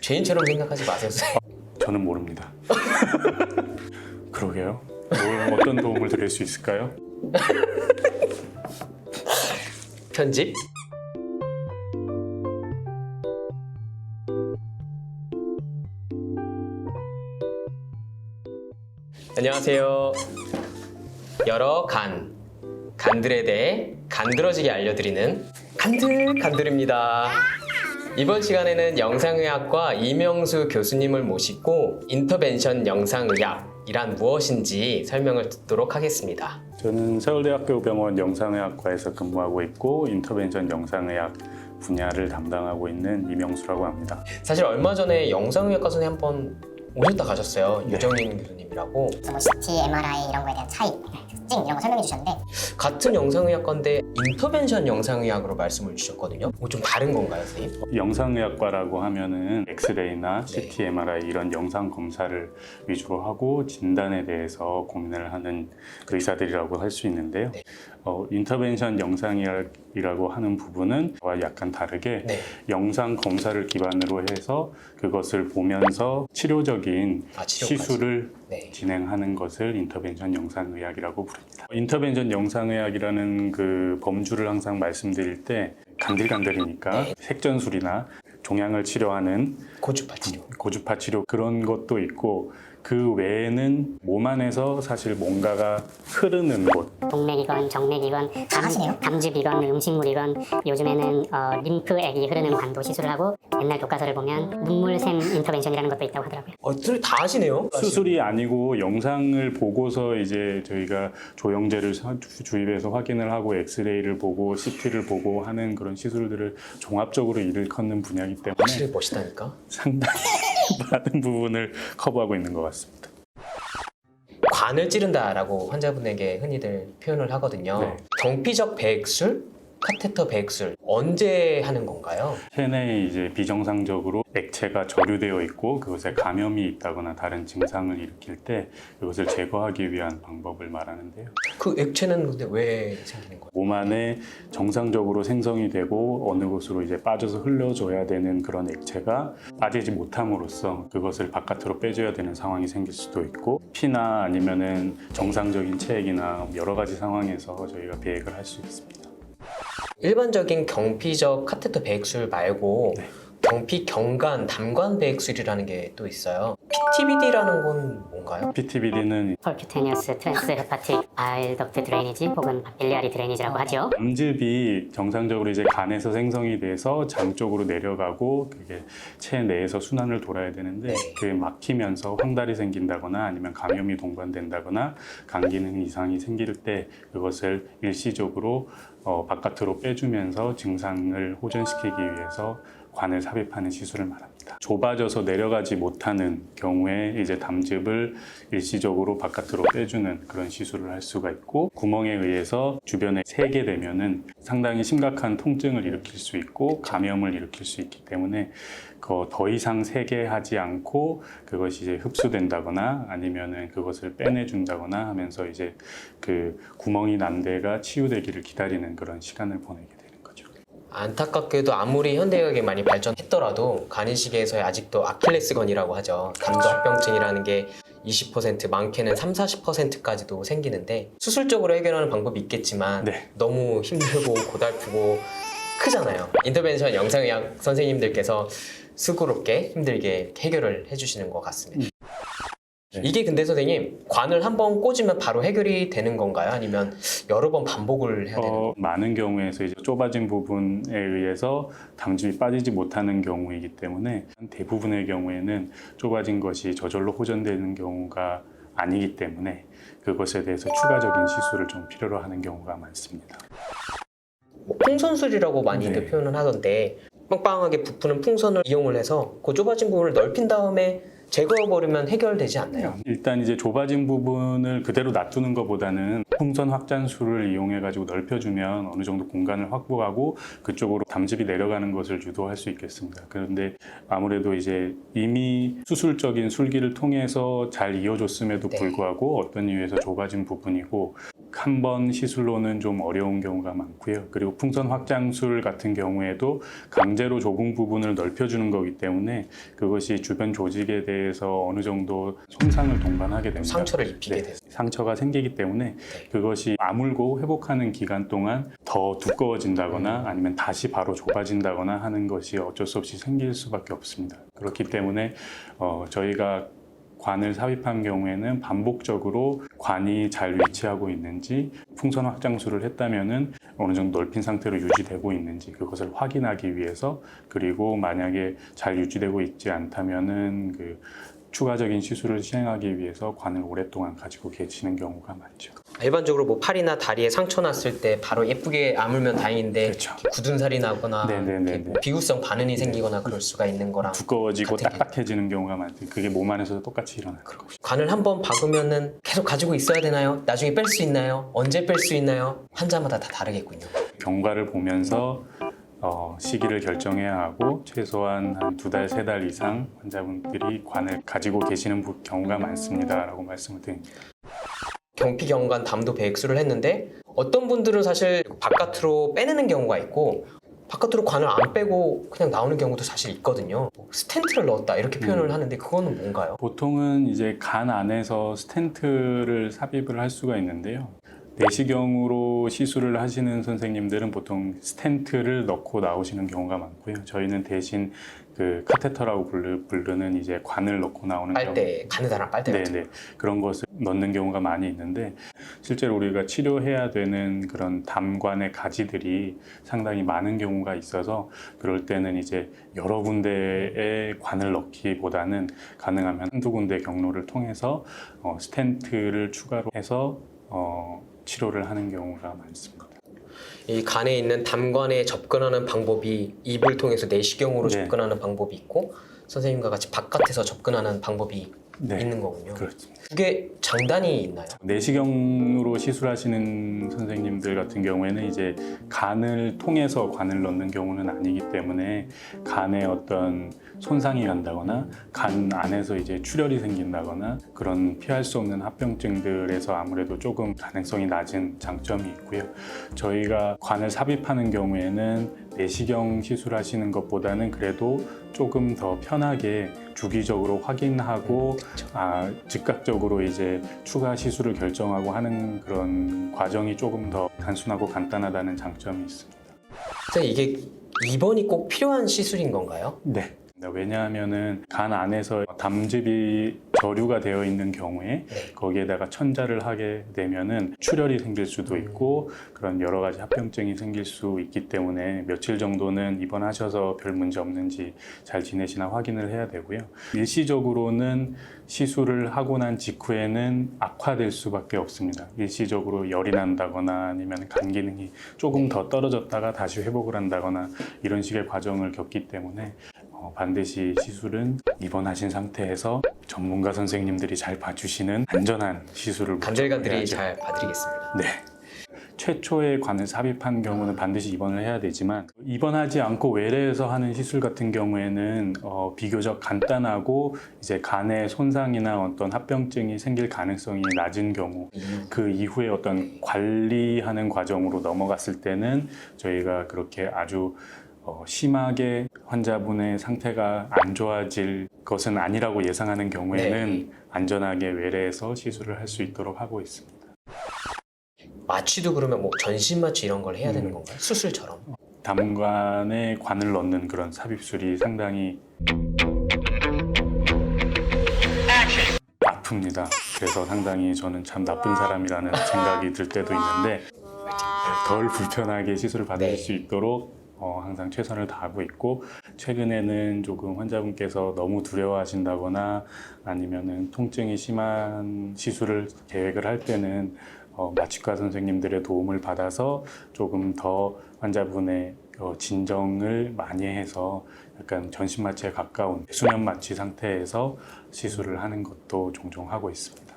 죄인처럼 생각하지 마세요. 저는 모릅니다. 그러게요. 뭘 어떤 도움을 드릴 수 있을까요? 편집. 안녕하세요. 여러 간, 간들에 대해 간드러지게 알려드리는 간들 간들입니다. 이번 시간에는 영상의학과 이명수 교수님을 모시고 인터벤션 영상의학이란 무엇인지 설명을 듣도록 하겠습니다. 저는 서울대학교 병원 영상의학과에서 근무하고 있고 인터벤션 영상의학 분야를 담당하고 있는 이명수라고 합니다. 사실 얼마 전에 영상의학과 선생님 한 번 오셨다 가셨어요. 네. 유정인 교수님이라고. 뭐 CT, MRI 이런 거에 대한 차이, 특징 이런 거 설명해 주셨는데 같은 영상의학과인데 인터벤션 영상의학으로 말씀을 주셨거든요. 뭐 좀 다른 건가요, 선생님? 영상의학과라고 하면은 엑스레이나 네. CT, MRI 이런 영상 검사를 위주로 하고 진단에 대해서 고민을 하는 그 의사들이라고 할 수 있는데요. 네. 어, 인터벤션 영상의학이라고 하는 부분은 저와 약간 다르게 네. 영상 검사를 기반으로 해서 그것을 보면서 치료적인 아. 시술을 네. 진행하는 것을 인터벤션 영상의학이라고 부릅니다. 인터벤션 영상의학이라는 그 범주를 항상 말씀드릴 때 간들간들이니까 네. 색전술이나 종양을 치료하는 고주파 치료. 고주파 치료 그런 것도 있고 그 외에는 몸 안에서 사실 뭔가가 흐르는 곳 동맥이건 정맥이건 다 하시네요. 담즙이건 음식물이건 요즘에는 어, 림프액이 흐르는 관도 시술을 하고 옛날 교과서를 보면 눈물샘 인터벤션이라는 것도 있다고 하더라고요. 어, 둘다 하시네요. 수술이 아니고 영상을 보고서 이제 저희가 조영제를 사- 주- 주입해서 확인을 하고 엑스레이를 보고 CT를 보고 하는 그런 시술들을 종합적으로 일컫는 분야이기 때문에 확실히 멋있다니까. 상당히 많은 부분을 커버하고 있는 것 같습니다. 관을 찌른다라고 환자분에게 흔히들 표현을 하거든요. 네. 경피적 배액술, 카테터 배액술 언제 하는 건가요? 체내에 이제 비정상적으로 액체가 저류되어 있고 그것에 감염이 있다거나 다른 증상을 일으킬 때 그것을 제거하기 위한 방법을 말하는데요. 그 액체는 근데 왜 생기는 거예요? 몸 안에 정상적으로 생성이 되고 어느 곳으로 이제 빠져서 흘러줘야 되는 그런 액체가 빠지지 못함으로써 그것을 바깥으로 빼줘야 되는 상황이 생길 수도 있고 피나 아니면은 정상적인 체액이나 여러 가지 상황에서 저희가 비액을 할 수 있습니다. 일반적인 경피적 카테터 배액술 말고 네. 경피 경관 담관 배액술이라는 게 또 있어요. PTBD라는 건 뭔가요? PTBD는 펄큐테니어스 트랜스 헤파틱 바일 덕트 드레이니지 혹은 빌리아리 드레이니지라고 하죠. 암즙이 정상적으로 이제 간에서 생성이 돼서 장 쪽으로 내려가고 그게 체 내에서 순환을 돌아야 되는데 네. 그게 막히면서 황달이 생긴다거나 아니면 감염이 동반된다거나 간 기능 이상이 생길 때 그것을 일시적으로 어, 바깥으로 빼주면서 증상을 호전시키기 위해서 관을 삽입하는 시술을 말합니다. 좁아져서 내려가지 못하는 경우에 이제 담즙을 일시적으로 바깥으로 빼주는 그런 시술을 할 수가 있고 구멍에 의해서 주변에 새게 되면은 상당히 심각한 통증을 일으킬 수 있고 감염을 일으킬 수 있기 때문에 그더 이상 새게 하지 않고 그것이 이제 흡수된다거나 아니면은 그것을 빼내준다거나 하면서 이제 그 구멍이 난 데가 치유되기를 기다리는 그런 시간을 보내게 거죠. 안타깝게도 아무리 현대의학이 많이 발전했더라도 간이식에서 아직도 아킬레스건이라고 하죠. 감도합병증이라는 게 20% 많게는 3, 40%까지도 생기는데 수술적으로 해결하는 방법이 있겠지만 네. 너무 힘들고 고달프고 크잖아요. 인터벤션 영상의학 선생님들께서 수고롭게 힘들게 해결을 해주시는 것 같습니다. 네. 이게 근데 선생님 관을 한 번 꽂으면 바로 해결이 되는 건가요? 아니면 여러 번 반복을 해야 되는 건가요? 어, 많은 경우에서 이제 좁아진 부분에 의해서 담즙이 빠지지 못하는 경우이기 때문에 대부분의 경우에는 좁아진 것이 저절로 호전되는 경우가 아니기 때문에 그것에 대해서 추가적인 시술을 좀 필요로 하는 경우가 많습니다. 뭐 풍선술이라고 많이들 네. 표현을 하던데 빵빵하게 부푸는 풍선을 이용을 해서 그 좁아진 부분을 넓힌 다음에 제거해버리면 해결되지 않나요? 일단 이제 좁아진 부분을 그대로 놔두는 것보다는 풍선 확장술을 이용해 가지고 넓혀주면 어느 정도 공간을 확보하고 그쪽으로 담즙이 내려가는 것을 유도할 수 있겠습니다. 그런데 아무래도 이제 이미 수술적인 술기를 통해서 잘 이어줬음에도 네. 불구하고 어떤 이유에서 좁아진 부분이고 한 번 시술로는 좀 어려운 경우가 많고요. 그리고 풍선 확장술 같은 경우에도 강제로 좁은 부분을 넓혀주는 거기 때문에 그것이 주변 조직에 대해서 어느 정도 손상을 동반하게 됩니다. 상처를 입히게 네, 돼서. 상처가 생기기 때문에 그것이 아물고 회복하는 기간 동안 더 두꺼워진다거나 아니면 다시 바로 좁아진다거나 하는 것이 어쩔 수 없이 생길 수밖에 없습니다. 그렇기 때문에 어, 저희가 관을 삽입한 경우에는 반복적으로 관이 잘 위치하고 있는지 풍선 확장술을 했다면은 어느 정도 넓힌 상태로 유지되고 있는지 그것을 확인하기 위해서 그리고 만약에 잘 유지되고 있지 않다면은 그 추가적인 시술을 시행하기 위해서 관을 오랫동안 가지고 계시는 경우가 많죠. 일반적으로 뭐 팔이나 다리에 상처 났을 때 바로 예쁘게 아물면 다행인데 그렇죠. 굳은 살이 나거나 네네네네. 이렇게 뭐 비구성 반응이 생기거나 그럴 수가 있는 거랑 두꺼워지고 같은. 딱딱해지는 경우가 많죠. 그게 몸 안에서도 똑같이 일어나요. 관을 한번 박으면은 계속 가지고 있어야 되나요? 나중에 뺄 수 있나요? 언제 뺄 수 있나요? 환자마다 다 다르겠군요. 경과를 보면서 어, 시기를 결정해야 하고 최소한 한 두 달, 세 달 이상 환자분들이 관을 가지고 계시는 부- 경우가 많습니다 라고 말씀을 드립니다. 경피경관 담도 배액술을 했는데 어떤 분들은 사실 바깥으로 빼내는 경우가 있고 바깥으로 관을 안 빼고 그냥 나오는 경우도 사실 있거든요. 뭐 스텐트를 넣었다 이렇게 표현을 하는데 그거는 뭔가요? 보통은 이제 간 안에서 스텐트를 삽입을 할 수가 있는데요. 내시경으로 시술을 하시는 선생님들은 보통 스텐트를 넣고 나오시는 경우가 많고요. 저희는 대신 그 카테터라고 부르, 부르 는 이제 관을 넣고 나오는 빨대, 가느다란 빨대 같은 네네 그런 것을 넣는 경우가 많이 있는데 실제로 우리가 치료해야 되는 그런 담관의 가지들이 상당히 많은 경우가 있어서 그럴 때는 이제 여러 군데에 관을 넣기보다는 가능하면 한두 군데 경로를 통해서 어, 스텐트를 추가로 해서 어, 치료를 하는 경우가 많습니다. 이 간에 있는 담관에 접근하는 방법이 입을 통해서 내시경으로 네. 접근하는 방법이 있고 선생님과 같이 바깥에서 접근하는 방법이 네. 있는 거군요. 그렇습니다. 그게 장단이 있나요? 내시경으로 시술하시는 선생님들 같은 경우에는 이제 간을 통해서 관을 넣는 경우는 아니기 때문에 간에 어떤 손상이 간다거나 간 안에서 이제 출혈이 생긴다거나 그런 피할 수 없는 합병증들에서 아무래도 조금 가능성이 낮은 장점이 있고요. 저희가 관을 삽입하는 경우에는 내시경 시술하시는 것보다는 그래도 조금 더 편하게 주기적으로 확인하고 아, 즉각적으로 이제 추가 시술을 결정하고 하는 그런 과정이 조금 더 단순하고 간단하다는 장점이 있습니다. 선생님 이게 입원이 꼭 필요한 시술인 건가요? 네. 왜냐하면은 간 안에서 담즙이 저류가 되어 있는 경우에 네. 거기에다가 천자를 하게 되면은 출혈이 생길 수도 있고 그런 여러 가지 합병증이 생길 수 있기 때문에 며칠 정도는 입원하셔서 별 문제 없는지 잘 지내시나 확인을 해야 되고요. 일시적으로는 시술을 하고 난 직후에는 악화될 수밖에 없습니다. 일시적으로 열이 난다거나 아니면 간 기능이 조금 더 떨어졌다가 다시 회복을 한다거나 이런 식의 과정을 겪기 때문에 어, 반드시 시술은 입원하신 상태에서 전문가 선생님들이 잘 봐주시는 안전한 시술을 간질간들이 해야죠. 잘 봐드리겠습니다. 네. 최초의 관을 삽입한 경우는 반드시 입원을 해야 되지만 입원하지 않고 외래에서 하는 시술 같은 경우에는 어, 비교적 간단하고 이제 간의 손상이나 어떤 합병증이 생길 가능성이 낮은 경우 그 이후에 어떤 관리하는 과정으로 넘어갔을 때는 저희가 그렇게 아주 어, 심하게 환자분의 상태가 안 좋아질 것은 아니라고 예상하는 경우에는 네. 안전하게 외래에서 시술을 할 수 있도록 하고 있습니다. 마취도 그러면 뭐 전신 마취 이런 걸 해야 되는 음. 건가요? 수술처럼? 담관에 관을 넣는 그런 삽입술이 상당히 아픕니다. 그래서 상당히 저는 참 나쁜 사람이라는 생각이 들 때도 있는데 덜 불편하게 시술을 받을 네. 수 있도록 어, 항상 최선을 다하고 있고 최근에는 조금 환자분께서 너무 두려워하신다거나 아니면은 통증이 심한 시술을 계획을 할 때는 어, 마취과 선생님들의 도움을 받아서 조금 더 환자분의 어, 진정을 많이 해서 약간 전신 마취에 가까운 수면 마취 상태에서 시술을 하는 것도 종종 하고 있습니다.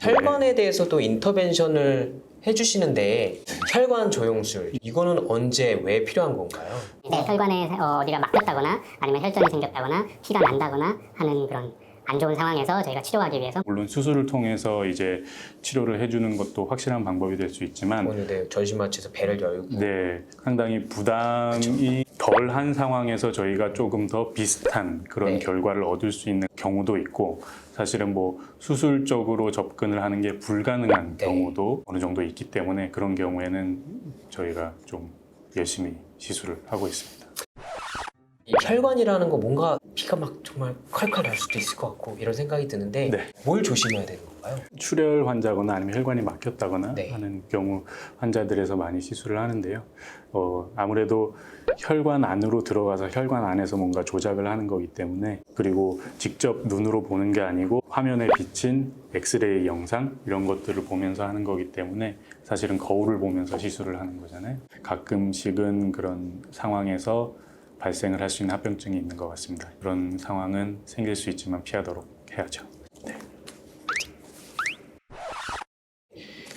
혈관에 대해서도 인터벤션을 해주시는데 혈관 조영술 이거는 언제 왜 필요한 건가요? 이제 혈관에 어, 어디가 막혔다거나 아니면 혈전이 생겼다거나 피가 난다거나 하는 그런 안 좋은 상황에서 저희가 치료하기 위해서 물론 수술을 통해서 이제 치료를 해주는 것도 확실한 방법이 될 수 있지만 오늘 네, 전신마취에서 배를 열고 네, 상당히 부담이 덜한 상황에서 저희가 조금 더 비슷한 그런 네. 결과를 얻을 수 있는 경우도 있고 사실은 뭐 수술적으로 접근을 하는 게 불가능한 네. 경우도 어느 정도 있기 때문에 그런 경우에는 저희가 좀 열심히 시술을 하고 있습니다. 이 혈관이라는 거 뭔가 피가 막 정말 콸콸 날 수도 있을 것 같고 이런 생각이 드는데 네. 뭘 조심해야 되는 건가요? 출혈 환자거나 아니면 혈관이 막혔다거나 네. 하는 경우 환자들에서 많이 시술을 하는데요. 어, 아무래도 혈관 안으로 들어가서 혈관 안에서 뭔가 조작을 하는 거기 때문에 그리고 직접 눈으로 보는 게 아니고 화면에 비친 엑스레이 영상 이런 것들을 보면서 하는 거기 때문에 사실은 거울을 보면서 시술을 하는 거잖아요. 가끔씩은 그런 상황에서 발생을 할 수 있는 합병증이 있는 것 같습니다. 그런 상황은 생길 수 있지만 피하도록 해야죠.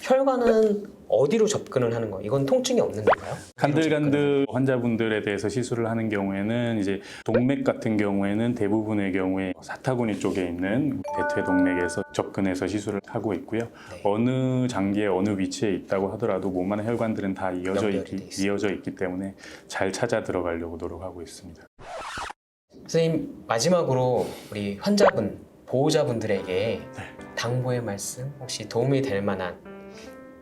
혈관은 어디로 접근을 하는 거예요? 이건 통증이 없는 건가요? 간들간들 환자분들에 대해서 시술을 하는 경우에는 이제 동맥 같은 경우에는 대부분의 경우에 사타구니 쪽에 있는 대퇴 동맥에서 접근해서 시술을 하고 있고요. 네. 어느 장기에 어느 위치에 있다고 하더라도 몸 안의 혈관들은 다 이어져 있기. 이어져 있기 때문에 잘 찾아 들어가려고 노력하고 있습니다. 선생님 마지막으로 우리 환자분 보호자분들에게 네. 당부의 말씀 혹시 도움이 될 만한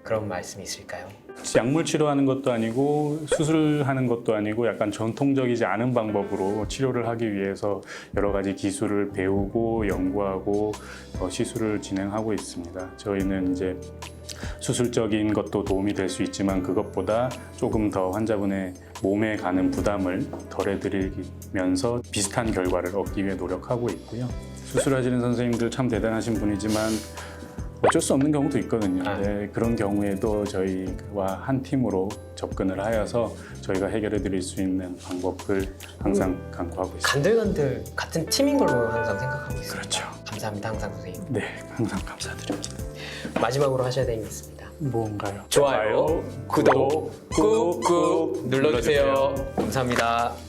그런 말씀이 있을까요? 약물 치료하는 것도 아니고 수술하는 것도 아니고 약간 전통적이지 않은 방법으로 치료를 하기 위해서 여러 가지 기술을 배우고 연구하고 어, 시술을 진행하고 있습니다. 저희는 이제 수술적인 것도 도움이 될 수 있지만 그것보다 조금 더 환자분의 몸에 가는 부담을 덜해드리면서 비슷한 결과를 얻기 위해 노력하고 있고요. 수술하시는 선생님들 참 대단하신 분이지만 어쩔 수 없는 경우도 있거든요. 아. 네, 그런 경우에도 저희와 한 팀으로 접근을 하여서 저희가 해결해 드릴 수 있는 방법을 항상 강구하고 있습니다. 간들간들 같은 팀인 걸로 항상 생각하고 있습니다. 그렇죠. 감사합니다 항상 선생님. 네, 항상 감사드립니다. 마지막으로 하셔야 되는 게 있습니다. 뭔가요? 좋아요, 구독 꾹꾹 눌러주세요. 감사합니다.